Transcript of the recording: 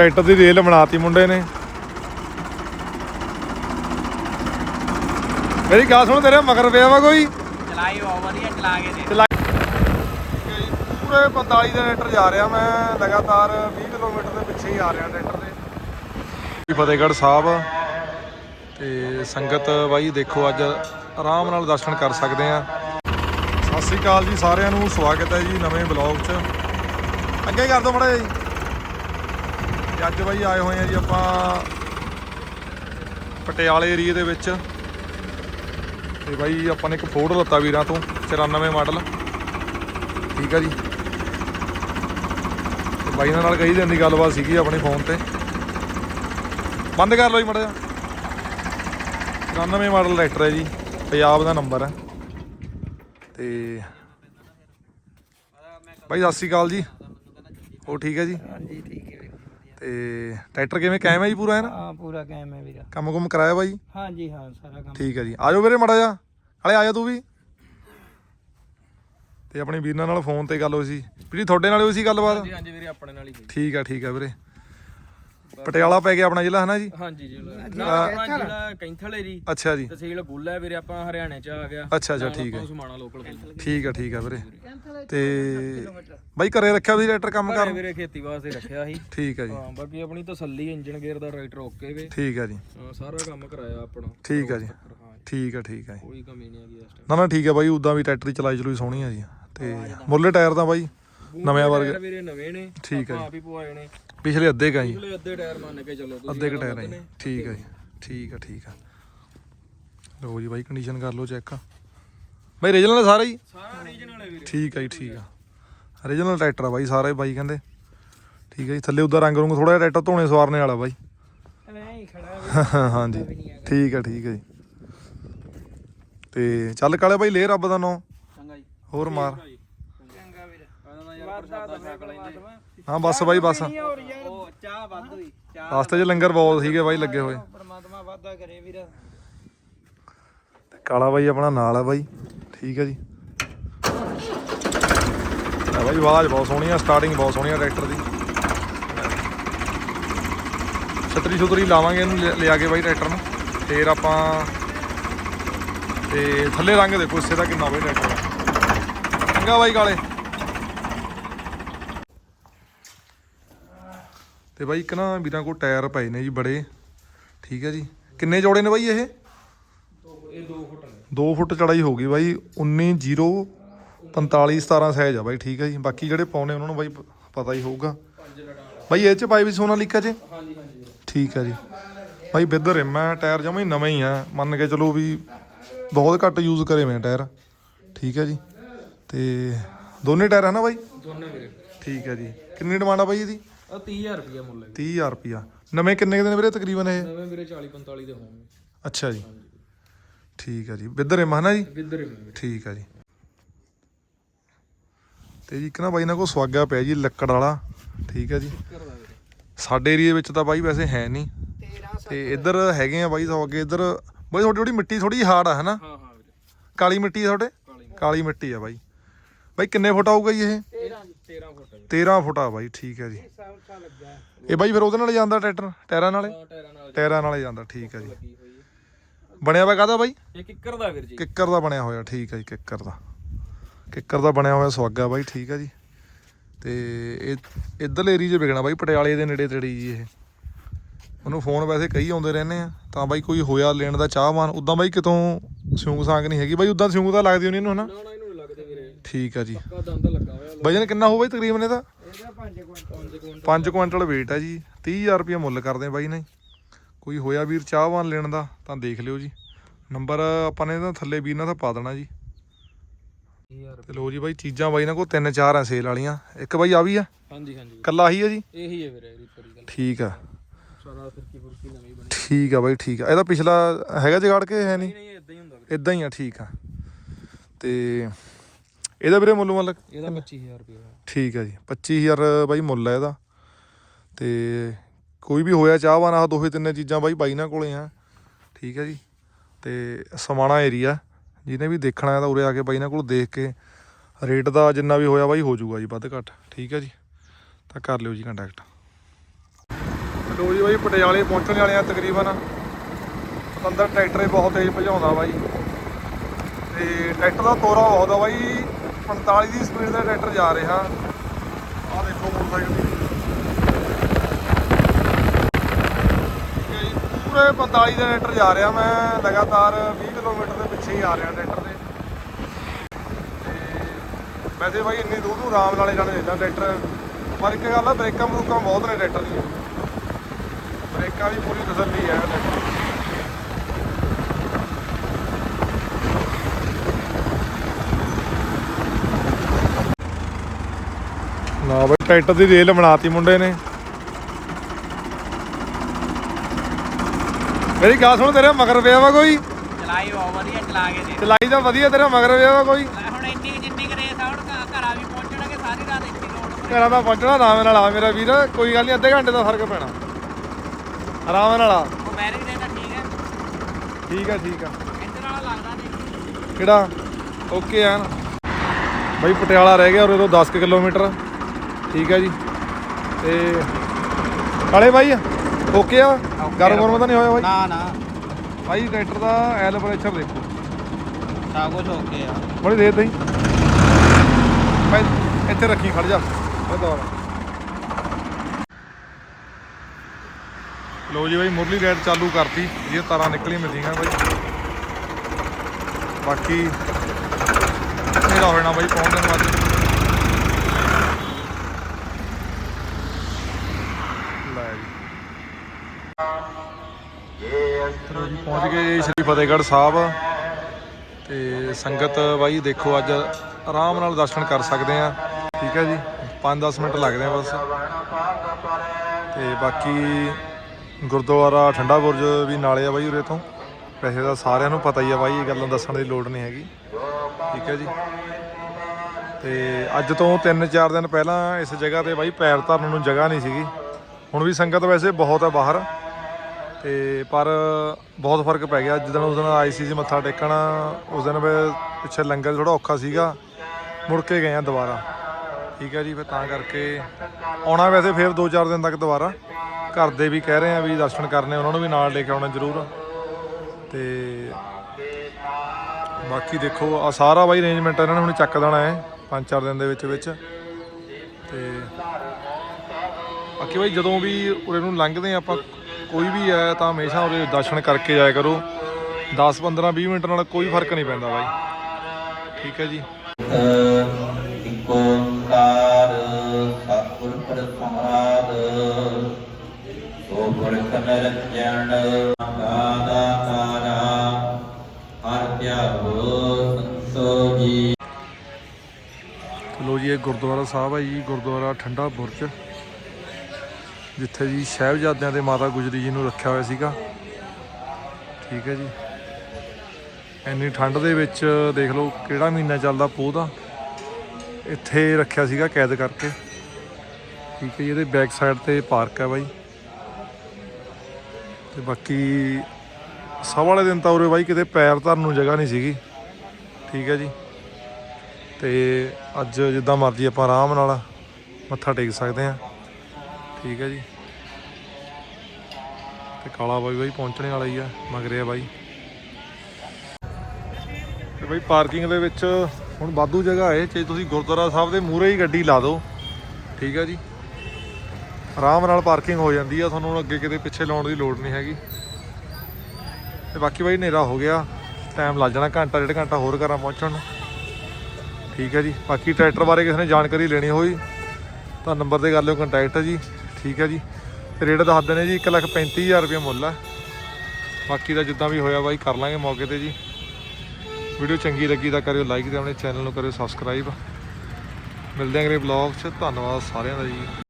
Tractor ਦੀ rail ਬਣਾਤੀ ਮੁੰਡੇ ਨੇ। ਮੇਰੀ ਗੱਲ ਸੁਣ ਤੇਰੇ ਮਗਰ ਪਿਆ ਵਾ ਕੋਈ? ਚਲਾਈ ਵਧੀਆ ਚਲਾ ਕੇ ਦੇ ਪੂਰੇ 45 ਦੇ ਟਰੈਕਟਰ ਜਾ ਰਿਹਾ ਮੈਂ ਲਗਾਤਾਰ 20 ਕਿਲੋਮੀਟਰ ਦੇ ਪਿੱਛੇ ਹੀ ਆ ਰਿਹਾ ਟਰੈਕਟਰ ਦੇ। ਫਤਿਹਗੜ੍ਹ ਸਾਹਿਬ। ਤੇ ਸੰਗਤ ਬਾਈ ਦੇਖੋ ਅੱਜ ਆਰਾਮ ਨਾਲ ਦਰਸ਼ਨ ਕਰ ਸਕਦੇ ਆ। ਸਤਿ ਸ੍ਰੀ ਅਕਾਲ ਜੀ ਸਾਰਿਆਂ ਨੂੰ ਸਵਾਗਤ ਹੈ ਜੀ ਨਵੇਂ ਬਲੌਗ 'ਚ। ਅੱਗੇ ਕਰ ਦੋ ਮੜਾ ਜੀ। ਤੇ ਅੱਜ ਬਾਈ ਆਏ ਹੋਏ ਆ ਜੀ ਆਪਾਂ ਪਟਿਆਲੇ ਏਰੀਏ ਦੇ ਵਿੱਚ। ਤੇ ਬਾਈ ਆਪਾਂ ਨੇ ਇੱਕ ਫੋਟੋ ਲੱਤਾ ਵੀਰਾਂ ਤੋਂ 94 ਮਾਡਲ ਠੀਕ ਆ ਜੀ। ਤੇ ਬਾਈ ਨਾਲ ਕਹੀ ਦਿਨ ਦੀ ਗੱਲਬਾਤ ਸੀਗੀ ਆਪਣੇ ਫੋਨ ਤੇ। ਬੰਦ ਕਰ ਲਓ ਜੀ ਮੜਾ 94 ਮਾਡਲ ਟਰੈਕਟਰ ਹੈ ਜੀ, ਪੰਜਾਬ ਦਾ ਨੰਬਰ ਹੈ। ਤੇ ਬਾਈ ਸਤਿ ਸ਼੍ਰੀ ਅਕਾਲ ਜੀ। ਹੋ ਠੀਕ ਹੈ ਜੀ? ਹਾਂਜੀ, ਠੀਕ ਤੇ ਟਰੈਕਟਰ ਕਿਵੇਂ ਕਾਇਮ ਹੈ ਜੀ ਪੂਰਾ ਹੈ ਨਾ ਹਾਂ ਪੂਰਾ ਕਾਇਮ ਹੈ ਵੀਰਾ। ਕੰਮ ਕੁਮ ਕਰਾਇਆ ਬਾਈ? ਹਾਂਜੀ ਹਾਂ ਸਾਰਾ ਕੰਮ। ਠੀਕ ਹੈ ਜੀ। ਆਜੋ ਵੀਰੇ ਮੜਾ ਜਾ ਹਲੇ ਆਜਾ ਤੂੰ ਵੀ? ਤੇ ਆਪਣੇ ਵੀਰਾਂ ਨਾਲ ਫੋਨ ਤੇ ਗੱਲ ਹੋਈ ਸੀ। ਵੀਰੇ ਤੁਹਾਡੇ ਨਾਲ ਹੋਈ ਸੀ ਗੱਲਬਾਤ? ਹਾਂਜੀ ਵੀਰੇ ਆਪਣੇ ਨਾਲ ਹੀ ਹੋਈ ਠੀਕ ਆ ਠੀਕ ਆ ਵੀਰੇ। ਪਟਿਆਲਾ ਪੈ ਗਿਆ ਆਪਣਾ ਜ਼ਿਲ੍ਹਾ ਹੈ ਨਾ ਜੀ ਹਾਂਜੀ ਜੀ ਜਿਹੜਾ ਕੈਂਥਲ ਹੈ ਜੀ। ਅੱਛਾ ਜੀ। ਤਹਿਸੀਲ ਗੁੱਲਾ ਹੈ ਵੀਰੇ ਆਪਾਂ ਹਰਿਆਣੇ ਚ ਆ ਗਿਆ। ਅੱਛਾ ਅੱਛਾ ਠੀਕ ਹੈ। ਸਮਾਣਾ ਲੋਕਲ ਕੋਲ ਠੀਕ ਆ ਠੀਕ ਆ ਵੀਰੇ। ਤੇ ਬਾਈ ਘਰੇ ਰੱਖਿਆ ਵੀ ਟਰੈਕਟਰ ਕੰਮ ਕਰ ਵੀਰੇ ਖੇਤੀ ਵਾਸਤੇ ਰੱਖਿਆ ਸੀ। ਠੀਕ ਆ ਜੀ। ਹਾਂ ਬਾਕੀ ਆਪਣੀ ਤਸੱਲੀ ਇੰਜਨ ਗੇਅਰ ਦਾ ਰਾਈਟਰ ਓਕੇ ਵੇ। ਠੀਕ ਆ ਜੀ। ਹਾਂ, ਸਾਰਾ ਕੰਮ ਕਰਾਇਆ ਆਪਣਾ। ਠੀਕ ਆ ਜੀ। ਹਾਂ ਠੀਕ ਆ ਠੀਕ ਆ ਜੀ। ਕੋਈ ਕਮੀ ਨਹੀਂ ਹੈਗੀ ਇਸ ਟਾਈਮ ਨਾ ਨਾ ਠੀਕ ਆ ਬਾਈ ਉਦਾਂ ਵੀ ਟਰੈਕਟਰ ਚਲਾਈ ਚਲੂਈ ਸੋਹਣੀ ਆ ਜੀ। ਤੇ ਮੁੱਲੇ ਟਾਇਰ ਤਾਂ ਬਾਈ ਨਵੇਂ ਵਰਗੇ। ਵੀਰੇ ਨਵੇਂ ਨੇ ਠੀਕ ਆਪਾਂ ਆਪ ਹੀ ਪਵਾਏ ਨੇ। ਪਿਛਲੇ ਅੱਧੇ ਕਾ ਜੀ। ਪਿਛਲੇ ਅੱਧੇ ਟਾਇਰ ਮੰਨ ਕੇ ਚੱਲੋ ਤੁਸੀਂ ਅੱਧੇ ਕ ਟਾਇਰ ਆ ਜੀ। ਠੀਕ ਆ ਜੀ। ਠੀਕ ਆ ਠੀਕ ਆ। ਲਓ ਜੀ ਬਾਈ ਕੰਡੀਸ਼ਨ ਕਰ ਲਓ ਚੈੱਕ ਬਾਈ ਰੀਜਨਲ ਸਾਰਾ ਹੀ ਸਾਰਾ ਓਰੀਜਨਲ ਹੈ ਵੀਰੇ। ਠੀਕ ਆ ਜੀ ਠੀਕ ਆ। ਰੀਜਨਲ ਟਰੈਕਟਰ ਆ ਬਾਈ ਸਾਰਾ ਹੀ ਬਾਈ ਕਹਿੰਦੇ। ਠੀਕ ਆ ਜੀ ਥੱਲੇ ਉਦਾਂ ਰੰਗ ਰੁੰਗ ਥੋੜਾ ਜਿਹਾ ਟਰੈਕਟਰ ਧੋਣੇ ਸਵਾਰਨੇ ਵਾਲਾ ਬਾਈ। ਐਵੇਂ ਹੀ ਖੜਾ ਹਾਂਜੀ। ਠੀਕ ਆ ਠੀਕ ਆ ਜੀ। ਤੇ ਚੱਲ ਕਾਲੇ ਬਾਈ ਲੈ ਰੱਬ ਦਾ ਨਾਂ। ਚੰਗਾ ਜੀ। ਹੋਰ ਮਾਰ। ਚੰਗਾ ਵੀਰਾ। ਕਹਿੰਦਾ ਨਾ ਯਾਰ ਪ੍ਰਸ਼ਾਦਾ ਛਕ ਲੈਂਦੇ। ਹਾਂ ਬੱਸ ਬਾਈ ਬੱਸ। ਉਹ ਚਾਹ ਵੱਧ ਹੋਈ ਚਾਹ ਰਸਤੇ 'ਚ ਲੰਗਰ ਬਹੁਤ ਸੀਗੇ ਬਾਈ ਲੱਗੇ ਹੋਏ। ਪਰਮਾਤਮਾ ਵਾਦਾ ਕਰੇ ਵੀਰਾ। ਤੇ ਕਾਲਾ ਬਾਈ ਆਪਣਾ ਨਾਲ ਆ ਬਾਈ ਠੀਕ ਆ ਜੀ। ਆ ਬਾਈ ਆਵਾਜ਼ ਬਹੁਤ ਸੋਹਣੀ ਆ ਸਟਾਰਟਿੰਗ ਬਹੁਤ ਸੋਹਣੀ ਆ ਟਰੈਕਟਰ ਦੀ। ਛਤਰੀ ਛੁਤਰੀ ਲਾਵਾਂਗੇ ਇਹਨੂੰ ਲਿਆ- ਲਿਆ ਕੇ ਬਾਈ ਟਰੈਕਟਰ ਨੂੰ। ਫੇਰ ਆਪਾਂ ਤੇ ਥੱਲੇ ਰੰਗ ਦੇਖੋ ਇਸੇ ਦਾ ਕਿੰਨਾ ਬਾਈ ਟਰੈਕਟਰ ਦਾ ਚੰਗਾ ਬਾਈ ਕਾਲੇ। ਤੇ ਬਾਈ ਇੱਕ ਨਾ ਵੀਰਾਂ ਕੋਲ ਟਾਇਰ ਪਏ ਨੇ ਜੀ ਬੜੇ। ਠੀਕ ਹੈ ਜੀ। ਕਿੰਨੇ ਚੌੜੇ ਨੇ ਬਾਈ ਇਹ? ਇਹ 2 ਫੁੱਟ ਨੇ 2 ਫੁੱਟ ਚੜਾਈ ਹੋਗੀ ਬਾਈ। 19 0 45 17 ਸਾਈਜ਼ ਆ ਬਾਈ। ਠੀਕ ਹੈ ਜੀ। ਬਾਕੀ ਜਿਹੜੇ ਪਾਉਨੇ ਉਹਨਾਂ ਨੂੰ ਬਾਈ ਪਤਾ ਹੀ ਹੋਊਗਾ। ਬਾਈ ਇਹ ਚ ਪਾਈ ਵੀ ਸੋਨਾ ਲਿਖਿਆ ਜੇ ਹਾਂਜੀ ਹਾਂਜੀ। ਠੀਕ ਹੈ ਜੀ। ਬਾਈ ਬਿੱਧਰ ਰਿਮ ਹੈ ਟਾਇਰ ਜਮਾ ਹੀ ਨਵਾਂ ਹੀ ਆ। ਮੰਨ ਕੇ ਚਲੋ ਵੀ ਬਹੁਤ ਘੱਟ ਯੂਜ਼ ਕਰੇ ਮੈਂ ਟਾਇਰ। ਠੀਕ ਹੈ ਜੀ। ਤੇ ਦੋਨੇ ਟਾਇਰ ਹੈ ਨਾ ਬਾਈ? ਦੋਨੇ ਵੀਰੇ। ਠੀਕ ਹੈ ਜੀ। ਕਿੰਨੀ ਡਿਮਾਂਡ ਆ ਬਾਈ ਇਹਦੀ? ਆ 30000 ਰੁਪਏ ਮੁੱਲ ਹੈ 30000 ਰੁਪਿਆ ਨਵੇਂ ਕਿੰਨੇ ਕੁ ਦਿਨ ਵੀਰੇ ਤਕਰੀਬਨ ਇਹ? ਨਵੇਂ ਵੀਰੇ 40 45 ਦੇ ਹੋਣਗੇ। ਅੱਛਾ ਜੀ। ਠੀਕ ਹੈ ਜੀ। ਰਿਮ ਹੈ ਨਾ ਜੀ ਵਿਦਰ ਵੀਰੇ। ਠੀਕ ਆ ਜੀ। ਤੇ ਜੀ ਇੱਕ ਨਾ ਬਾਈ ਨਾਲ ਕੋ ਸਵਾਗਾ ਪਿਆ ਜੀ ਲੱਕੜ ਵਾਲਾ। ਠੀਕ ਆ ਜੀ। ਕਰਦਾ ਵੀਰੇ। ਸਾਡੇ ਏਰੀਆ ਵਿੱਚ ਤਾਂ ਬਾਈ ਵੈਸੇ ਹੈ ਨਹੀਂ। 13 ਤੇ ਇੱਧਰ ਹੈਗੇ ਆ ਬਾਈ ਸਵਾਗੇ। ਇੱਧਰ ਬਾਈ ਤੁਹਾਡੀ ਥੋੜੀ ਮਿੱਟੀ ਥੋੜੀ ਹਾਰਡ ਆ ਹਨਾ? ਹਾਂ ਹਾਂ ਵੀਰੇ। ਕਾਲੀ ਮਿੱਟੀ ਆ ਤੁਹਾਡੇ? ਕਾਲੀ ਕਾਲੀ ਮਿੱਟੀ ਆ ਬਾਈ। ਬਾਈ ਕਿੰਨੇ ਫੁੱਟ ਆਊਗਾ ਜੀ ਇਹ? 13 13 ਫੁੱਟ ਹੈ ਵੀਰੇ। 13 ਫੁੱਟ ਆ ਬਾਈ ਠੀਕ ਹੈ ਜੀ। ਲੱਗਾ ਇਹ ਬਾਈ ਫਿਰ ਉਹਦੇ ਨਾਲ ਜਾਂਦਾ ਟਰੈਕਟਰ? ਟਾਇਰਾਂ ਨਾਲੇ ਟਾਇਰਾਂ ਨਾਲ ਟਾਇਰਾਂ ਨਾਲੇ ਜਾਂਦਾ ਠੀਕ ਹੈ ਜੀ। ਲੱਗੀ ਹੋਈ ਹੈ। ਬਣਿਆ ਵਾ ਕਾਹਦਾ ਬਾਈ? ਇਹ ਕਿੱਕਰ ਦਾ ਵੀਰ ਜੀ। ਕਿੱਕਰ ਦਾ ਬਣਿਆ ਹੋਇਆ ਠੀਕ ਹੈ ਜੀ ਕਿੱਕਰ ਦਾ। ਕਿੱਕਰ ਦਾ ਬਣਿਆ ਹੋਇਆ ਸਵਾਗਾ ਬਾਈ ਠੀਕ ਹੈ ਜੀ। ਤੇ ਇਹ ਇੱਧਰਲੇ ਏਰੀਏ 'ਚ ਵਿਕਣਾ ਬਾਈ ਪਟਿਆਲੇ ਦੇ ਨੇੜੇ ਤੇੜੇ ਜੀ ਇਹ। ਉਹਨੂੰ ਫੋਨ ਵੈਸੇ ਕਈ ਆਉਂਦੇ ਰਹਿੰਦੇ ਆ ਤਾਂ ਬਾਈ ਕੋਈ ਹੋਇਆ ਲੈਣ ਦਾ ਚਾਹਵਾਨ ਉਦਾਂ ਬਾਈ ਕਿਤੋਂ ਸਿਉਂਗ ਸਾਂਗ ਨਹੀਂ ਹੈਗੀ। ਬਾਈ ਉਦਾਂ ਸਿਉਂਗ ਤਾਂ ਲੱਗਦੀ ਹੋਣੀ ਇਹਨੂੰ ਹਨਾ? ਨਾ ਨਾ ਨੀ ਵੀਰੇ। ਠੀਕ ਆ ਜੀ। ਕਾ ਦੰਦ ਲੱਗਾ ਹੋਇਆ ਵਜਨ ਕਿੰਨਾ ਬਾਈ ਤਕਰੀਬਨ ਇਹਦਾ? ਇਹਦਾ 5 ਕੁਇੰਟਲ। 5 ਕੁਇੰਟਲ 5 ਕੁਇੰਟਲ weight ਹੈ ਜੀ। 30000 ਰੁਪਏ ਮੁੱਲ ਕਰਦੇ ਆ ਬਾਈ ਨੇ। ਕੋਈ ਹੋਇਆ ਵੀਰ ਚਾਹਵਾਨ ਲੈਣ ਦਾ ਤਾਂ ਦੇਖ ਲਿਓ ਜੀ। ਨੰਬਰ ਆਪਾਂ ਨੇ ਇਹਦਾ ਥੱਲੇ ਵੀਰ ਨਾਲ ਤਾਂ ਪਾ ਦੇਣਾ ਜੀ। ਤੇ ਲੋ ਜੀ ਬਾਈ ਚੀਜ਼ਾਂ ਬਾਈ ਨਾਲ ਕੋਲ ਤਿੰਨ ਚਾਰ ਆ ਸੇਲ ਵਾਲੀਆਂ। ਇੱਕ ਬਾਈ ਆ ਵੀ ਆ? ਹਾਂਜੀ ਹਾਂਜੀ। ਕੱਲਾ ਆਹੀ ਆ ਜੀ? ਇਹੀ ਹੈ ਵੀਰੇ ਠੀਕ ਆ। ਸਾਰਾ ਫਿਰਕੀ ਫੁਰਕੀ ਨਵੀਂ ਬਣੀ। ਠੀਕ ਆ ਬਾਈ ਠੀਕ ਆ। ਇਹਦਾ ਪਿਛਲਾ ਹੈਗਾ ਜਗਾੜ ਕੇ ਹੈ ਨਹੀਂ? ਨਹੀਂ ਨਹੀਂ ਇਦਾਂ ਹੀ ਹੁੰਦਾ ਵੀਰੇ। ਇਦਾਂ ਹੀ ਆ ਠੀਕ ਆ। ਤੇ ਇਹਦਾ ਵੀਰੇ ਮੁੱਲ ਮੁੱਲ ਇਹਦਾ 25000 ਰੁਪਏ ਠੀਕ ਆ ਜੀ 25000 ਬਾਈ ਮੁੱਲ ਆ ਇਹਦਾ। ਤੇ ਕੋਈ ਵੀ ਹੋਇਆ ਚਾਹਵਾਨ ਆ ਦੋਹੇ ਤਿੰਨੇ ਚੀਜ਼ਾਂ ਬਾਈ ਬਾਈ ਨਾਲ ਕੋਲੇ ਆ। ਠੀਕ ਆ ਜੀ ਤੇ ਸਮਾਣਾ ਏਰੀਆ ਜਿਹਨੇ ਵੀ ਦੇਖਣਾ ਹੈ ਤਾਂ ਉਰੇ ਆ ਕੇ ਬਾਈ ਨਾਲ ਕੋਲ ਦੇਖ ਕੇ ਰੇਟ ਦਾ ਜਿੰਨਾ ਵੀ ਹੋਇਆ ਬਾਈ ਹੋ ਜਾਊਗਾ ਜੀ ਵੱਧ ਘੱਟ। ਠੀਕ ਆ ਜੀ ਤਾਂ ਕਰ ਲਿਓ ਜੀ ਕੰਟੈਕਟ ਲੋ ਜੀ ਬਾਈ ਪਟਿਆਲੇ ਪਹੁੰਚਣ ਵਾਲੇ ਆ ਤਕਰੀਬਨ। ਪਤੰਦਰ ਟਰੈਕਟਰ ਹੀ ਬਹੁਤ ਤੇਜ਼ ਭਜਾਉਂਦਾ ਬਾਈ। ਤੇ ਟਰੈਕਟਰ ਦਾ ਤੋਰਾ ਬਹੁਤ ਆ ਬਾਈ। 45 ਦੀ ਸਪੀਡ ਦਾ ਟਰੈਕਟਰ ਜਾ ਰਿਹਾ। ਆਹ ਦੇਖੋ ਮੋਟਰਸਾਈਕਲ ਦੀ। ਠੀਕ ਹੈ ਜੀ, ਪੂਰੇ 45 ਦਾ ਟਰੈਕਟਰ ਜਾ ਰਿਹਾ ਮੈਂ ਲਗਾਤਾਰ 20 ਕਿਲੋਮੀਟਰ ਦੇ ਪਿੱਛੇ ਹੀ ਆ ਰਿਹਾ ਟਰੈਕਟਰ ਦੇ ਤੇ ਵੈਸੇ ਬਾਈ ਇੰਨੀ ਦੂਰ ਨੂੰ ਆਰਾਮ ਨਾਲੇ ਜਾਣਾ ਦਿੰਦਾ ਟਰੈਕਟਰ। ਪਰ ਇੱਕ ਗੱਲ ਆ ਬ੍ਰੇਕਾਂ ਬਰੂਕਾਂ ਬਹੁਤ ਨੇ ਟਰੈਕਟਰ ਦੀਆਂ। ਬ੍ਰੇਕਾਂ ਵੀ ਪੂਰੀ ਤਸੱਲੀ ਹੈ ਟਰੈਕਟਰ ਨਾ ਬਈ ਟਰੈਕਟਰ ਦੀ ਰੇਲ ਬਣਾਤੀ ਮੁੰਡੇ ਨੇ। ਮੇਰੀ ਗੱਲ ਸੁਣ ਤੇਰੇ ਮਗਰ ਪਿਆ ਵਾ ਕੋਈ? ਚਲਾਈ ਬਹੁਤ ਵਧੀਆ ਚਲਾ ਕੇ ਦੇ ਚਲਾਈ ਤਾਂ ਵਧੀਆ ਤੇਰੇ ਮਗਰ ਪਿਆ ਵਾ ਕੋਈ? ਹੁਣ ਇੰਨੀ ਜਿੰਨੀ ਕੁ ਰੇਸ ਆ ਹੁਣ ਘ- ਘਰਾਂ ਵੀ ਪਹੁੰਚਣਗੇ ਸਾਰੀ ਰਾਤ ਇੱਥੇ ਲੋਡ ਘਰਾਂ ਦਾ ਪਹੁੰਚਣਾ ਆਰਾਮ ਨਾਲ ਆ ਮੇਰਾ ਵੀਰ। ਕੋਈ ਗੱਲ ਨਹੀਂ ਅੱਧੇ ਘੰਟੇ ਦਾ ਫ਼ਰਕ ਪੈਣਾ। ਆਰਾਮ ਨਾਲ ਆ। ਉਹ ਬੈਰਿੰਗ ਦੇ ਤਾਂ ਠੀਕ ਹੈ। ਠੀਕ ਆ ਠੀਕ ਆ। ਇੱਧਰ ਵਾਲਾ ਲੱਗਦਾ ਨਹੀਂ। ਕਿਹੜਾ? ਓਕੇ ਆ ਬਈ ਪਟਿਆਲਾ ਰਹਿ ਗਿਆ ਉਰੇ ਤੋਂ 10 ਕੁ ਕਿਲੋਮੀਟਰ। ਠੀਕ ਆ ਜੀ। ਤੇ ਕਾਲੇ ਬਾਈ ਓਕੇ ਆ? ਗਰਮ ਗਰਮ ਤਾਂ ਨਹੀਂ ਹੋਇਆ ਬਾਈ? ਨਾ ਨਾ। ਬਾਈ ਟਰੈਕਟਰ ਦਾ ਐਲ ਪ੍ਰੈਸ਼ਰ ਦੇਖੋ। ਸਭ ਕੁਝ ਓਕੇ ਆ। ਬੜੀ ਦੇਰ ਤਾਈ। ਮੈਂ ਇੱਥੇ ਰੱਖੀ ਖੜ ਜਾ। ਉਹ ਦੌੜ ਲੋ ਜੀ ਬਾਈ ਮੁਰਲੀ ਰੈਡ ਚਾਲੂ ਕਰਤੀ। ਇਹ ਤਾਰਾਂ ਨਿਕਲੀ ਮਿਲੀਆਂ ਬਾਈ। ਬਾਕੀ ਇਹਦਾ ਹੋਣਾ ਬਾਈ ਪਹੁੰਚਣ ਨੂੰ ਅੱਜ ਲੈ ਜੀ ਚਲੋ ਜੀ ਪਹੁੰਚ ਗਏ ਸ਼੍ਰੀ ਫਤਿਹਗੜ੍ਹ ਸਾਹਿਬ। ਤੇ ਸੰਗਤ ਬਾਈ, ਦੇਖੋ ਅੱਜ ਆਰਾਮ ਨਾਲ ਦਰਸ਼ਨ ਕਰ ਸਕਦੇ ਆ। ਠੀਕ ਹੈ ਜੀ 5-10 ਮਿੰਟ ਲੱਗਦੇ ਆ ਬਸ। ਤੇ ਬਾਕੀ ਗੁਰਦੁਆਰਾ ਠੰਡਾ ਬੁਰਜ ਵੀ ਨਾਲੇ ਆ ਬਾਈ ਉਰੇ ਤੋਂ। ਵੈਸੇ ਤਾਂ ਸਾਰਿਆਂ ਨੂੰ ਪਤਾ ਹੀ ਆ ਬਾਈ, ਇਹ ਗੱਲਾਂ ਦੱਸਣ ਦੀ ਲੋੜ ਨਹੀਂ ਹੈਗੀ। ਠੀਕ ਹੈ ਜੀ। ਤੇ ਅੱਜ ਤੋਂ 3-4 ਦਿਨ ਪਹਿਲਾਂ ਇਸ ਜਗ੍ਹਾ ਤੇ ਬਾਈ ਪੈਰ ਧਰਨ ਨੂੰ ਜਗ੍ਹਾ ਨਹੀਂ ਸੀਗੀ। ਹੁਣ ਵੀ ਸੰਗਤ ਵੈਸੇ ਬਹੁਤ ਹੈ ਬਾਹਰ। ਤੇ ਪਰ ਬਹੁਤ ਫ਼ਰਕ ਪੈ ਗਿਆ। ਜਿੱਦਣ ਉਸ ਦਿਨ ਆਈ ਸੀ, ਜੀ ਮੱਥਾ ਟੇਕਣ, ਉਸ ਦਿਨ ਵੀ ਪਿੱਛੇ ਲੰਗਰ ਥੋੜਾ ਔਖਾ ਸੀਗਾ। ਮੁੜ ਕੇ ਗਏ ਆ ਦੁਬਾਰਾ। ਠੀਕ ਹੈ ਜੀ, ਫਿਰ ਤਾਂ ਕਰਕੇ ਆਉਣਾ ਵੈਸੇ ਫਿਰ 2-4 ਦਿਨ ਤੱਕ ਦੁਬਾਰਾ। ਘਰ ਦੇ ਵੀ ਕਹਿ ਰਹੇ ਆ ਵੀ ਦਰਸ਼ਨ ਕਰਨੇ, ਉਹਨਾਂ ਨੂੰ ਵੀ ਨਾਲ ਲੈ ਕੇ ਆਉਣਾ ਜ਼ਰੂਰ। ਤੇ ਬਾਕੀ ਦੇਖੋ, ਆ ਸਾਰਾ ਬਾਈ ਅਰੇਂਜਮੈਂਟ ਇਹਨਾਂ ਨੇ ਹੁਣ ਚੱਕ ਦੇਣਾ ਹੈ 5-4 ਦਿਨ ਦੇ ਵਿੱਚ ਵਿੱਚ। ਤੇ ਬਾਕੀ ਬਾਈ ਜਦੋਂ ਵੀ ਉਰੇ ਨੂੰ ਲੰਘਦੇ ਆ, ਆਪਾਂ ਕੋਈ ਵੀ ਹੈ ਤਾਂ ਹਮੇਸ਼ਾ ਉਰੇ ਦਰਸ਼ਨ ਕਰਕੇ ਜਾਇਆ ਕਰੋ। 10 15 20 ਮਿੰਟ ਨਾਲ ਕੋਈ ਫ਼ਰਕ ਨਹੀਂ ਪੈਂਦਾ ਬਾਈ। ਠੀਕ ਹੈ ਜੀ। ਇਕ ਓੰਕਾਰ ਸਤਿਗੁਰ ਪ੍ਰਸਾਦ ਸੋ ਪੁਰਖ ਨਿਰਜਣ ਦਾਦਾ ਤਾਰਾ ਹਰ ਧਿਆਵੋ ਸੰਤੋ ਜੀ। ਲੋ ਜੀ ਇਹ ਗੁਰਦੁਆਰਾ ਸਾਹਿਬ ਹੈ ਜੀ ਗੁਰਦੁਆਰਾ ਠੰਡਾ ਬੁਰਜ। ਜਿੱਥੇ ਜੀ ਸਾਹਿਬਜ਼ਾਦਿਆਂ ਦੇ ਮਾਤਾ ਗੁਜਰੀ ਜੀ ਨੂੰ ਰੱਖਿਆ ਹੋਇਆ ਸੀਗਾ। ਠੀਕ ਹੈ ਜੀ। ਇੰਨੀ ਠੰਡ ਦੇ ਵਿੱਚ ਦੇਖ ਲਓ ਕਿਹੜਾ ਮਹੀਨਾ ਚੱਲਦਾ ਪੋਹ ਦਾ। ਇੱਥੇ ਰੱਖਿਆ ਸੀਗਾ ਕੈਦ ਕਰਕੇ। ਠੀਕ ਹੈ ਜੀ, ਇਹਦੇ ਬੈਕ ਸਾਈਡ ਤੇ ਪਾਰਕ ਹੈ ਬਾਈ। ਤੇ ਬਾਕੀ ਸਭ ਵਾਲੇ ਦਿਨ ਤਾਂ ਉਰੇ ਬਾਈ ਕਿਤੇ ਪੈਰ ਧਰਨ ਨੂੰ ਜਗ੍ਹਾ ਨਹੀਂ ਸੀਗੀ। ਠੀਕ ਹੈ ਜੀ। ਤੇ ਅੱਜ ਜਿੱਦਾਂ ਮਰਜ਼ੀ ਆਪਾਂ ਆਰਾਮ ਨਾਲ ਮੱਥਾ ਟੇਕ ਸਕਦੇ ਹਾਂ। ਠੀਕ ਹੈ ਜੀ। ਤੇ ਕਾਲਾ ਬਾਈ ਬਾਈ ਪਹੁੰਚਣੇ ਵਾਲਾ ਹੀ ਆ, ਮਗਰੇ ਆ ਬਾਈ। ਤੇ ਬਾਈ ਪਾਰਕਿੰਗ ਦੇ ਵਿੱਚ ਹੁਣ ਬਾਦੂ ਜਗ੍ਹਾ ਹੈ, ਜੇ ਤੁਸੀਂ ਗੁਰਦੁਆਰਾ ਸਾਹਿਬ ਦੇ ਮੂਹਰੇ ਹੀ ਗੱਡੀ ਲਾ ਦਿਓ, ਠੀਕ ਹੈ ਜੀ। ਆਰਾਮ ਨਾਲ ਪਾਰਕਿੰਗ ਹੋ ਜਾਂਦੀ ਆ, ਤੁਹਾਨੂੰ ਅੱਗੇ ਕਿਤੇ ਪਿੱਛੇ ਲਾਉਣ ਦੀ ਲੋੜ ਨਹੀਂ ਹੈਗੀ। ਤੇ ਬਾਕੀ ਬਾਈ ਹਨੇਰਾ ਹੋ ਗਿਆ ਟਾਈਮ ਲੱਗ ਜਾਣਾ ਘੰਟਾ, ਡੇਢ ਘੰਟਾ ਹੋਰ ਘਰਾਂ ਪਹੁੰਚਣ ਨੂੰ। ਠੀਕ ਹੈ ਜੀ, ਬਾਕੀ ਟਰੈਕਟਰ ਬਾਰੇ ਕਿਸੇ ਨੇ ਜਾਣਕਾਰੀ ਲੈਣੀ ਹੋਈ, ਤਾਂ ਨੰਬਰ ਤੇ ਕਰ ਲਿਓ ਕੰਟੈਕਟ ਜੀ, ਠੀਕ ਹੈ ਜੀ। ਤੇ ਰੇਟ ਦੱਸ ਨੇ ਜੀ 135000 ਰੁਪਏ ਮੁੱਲ ਹੈ ਬਾਕੀ ਦਾ ਜਿੱਦਾਂ ਵੀ ਹੋਇਆ ਬਾਈ, ਕਰ ਲਾਂਗੇ ਮੌਕੇ ਤੇ ਜੀ। ਵੀਡੀਓ ਚੰਗੀ ਲੱਗੀ ਤਾਂ ਕਰਿਓ ਲਾਈਕ ਤੇ ਆਪਣੇ ਚੈਨਲ ਨੂੰ ਕਰਿਓ ਸਬਸਕ੍ਰਾਈਬ। ਮਿਲਦੇ ਆਂ ਅਗਲੇ ਬਲੌਗ 'ਚ। ਧੰਨਵਾਦ ਸਾਰਿਆਂ ਦਾ ਜੀ।